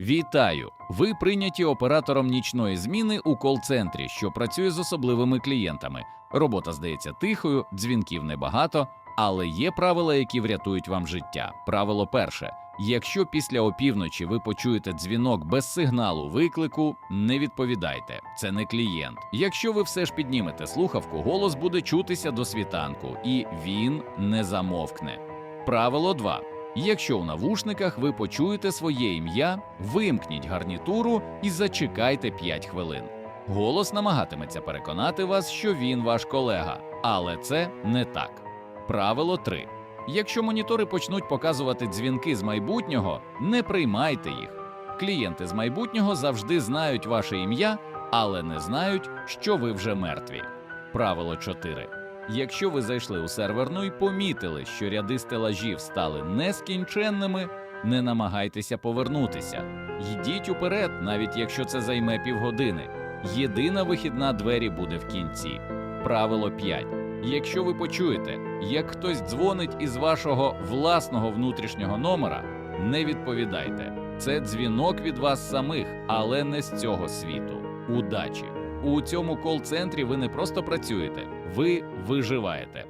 Вітаю! Ви прийняті оператором нічної зміни у кол-центрі, що працює з особливими клієнтами. Робота здається тихою, дзвінків небагато, але є правила, які врятують вам життя. Правило перше: якщо після опівночі ви почуєте дзвінок без сигналу виклику, не відповідайте. Це не клієнт. Якщо ви все ж піднімете слухавку, голос буде чутися до світанку, і він не замовкне. Правило 2. Якщо у навушниках ви почуєте своє ім'я, вимкніть гарнітуру і зачекайте 5 хвилин. Голос намагатиметься переконати вас, що він ваш колега, але це не так. Правило 3. Якщо монітори почнуть показувати дзвінки з майбутнього, не приймайте їх. Клієнти з майбутнього завжди знають ваше ім'я, але не знають, що ви вже мертві. Правило 4. Якщо ви зайшли у серверну і помітили, що ряди стелажів стали нескінченними, не намагайтеся повернутися. Йдіть уперед, навіть якщо це займе півгодини. Єдина вихідна двері буде в кінці. Правило 5. Якщо ви почуєте, як хтось дзвонить із вашого власного внутрішнього номера, не відповідайте. Це дзвінок від вас самих, але не з цього світу. Удачі! У цьому кол-центрі ви не просто працюєте, ви виживаєте.